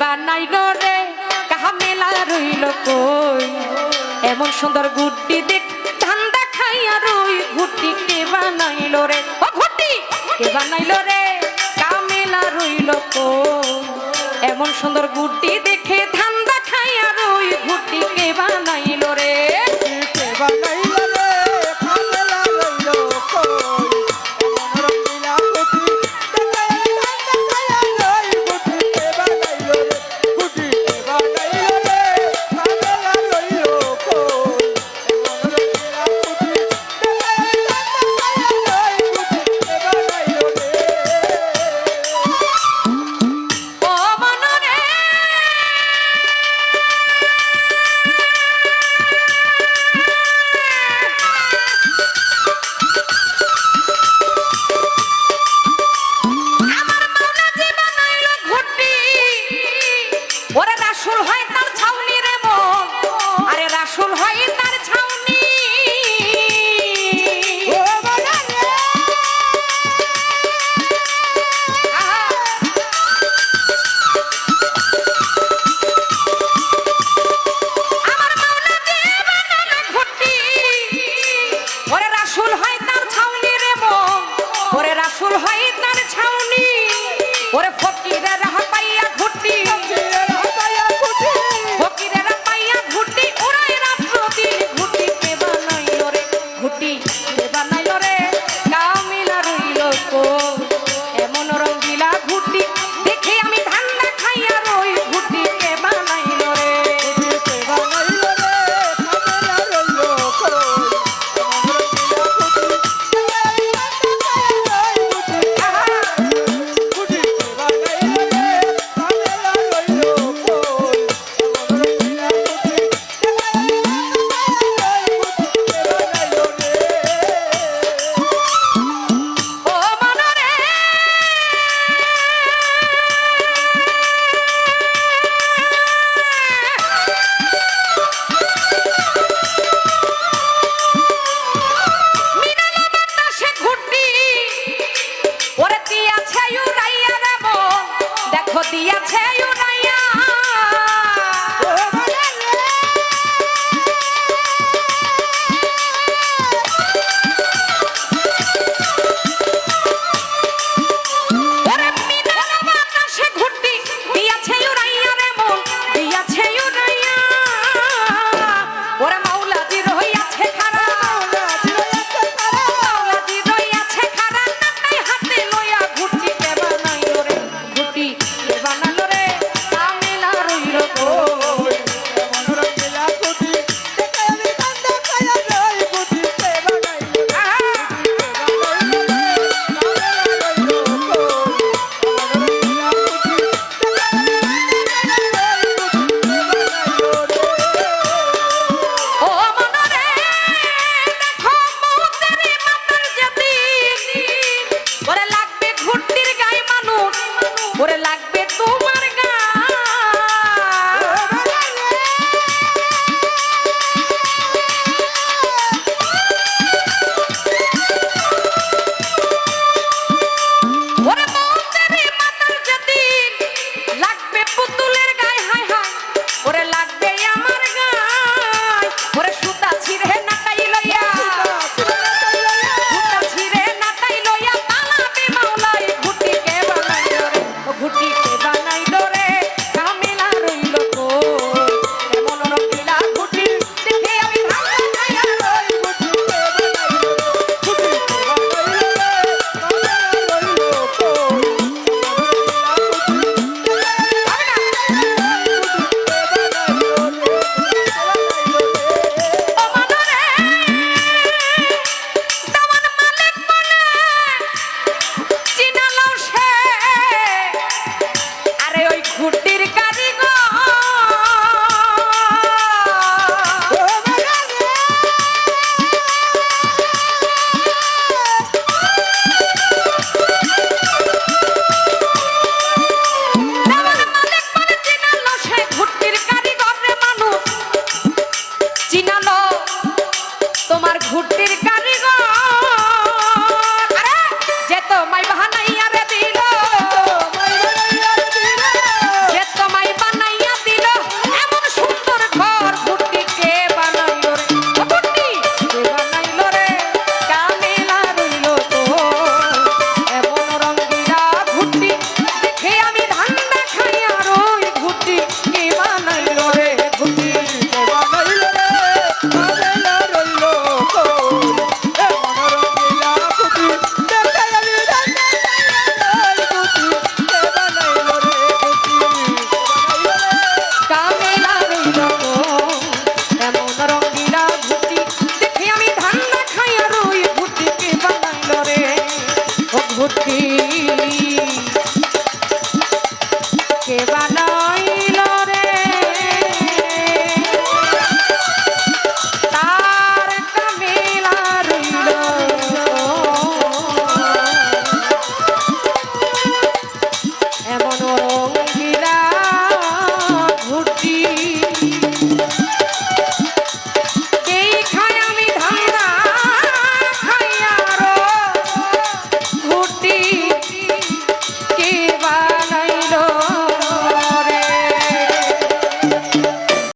বানাইল রে কাহা মেলা রইল কই? এমন সুন্দর গুটি দেখ ধান্দা খাইয়া রই, ঘুটি কে বানাইল রে? ও ঘুটি, কে বানাইল রে? কামেলা রইল কই? এমন সুন্দর গুটি দেখে ধান্দা খাইয়া রই, ঘুটি কে বানাইল রে?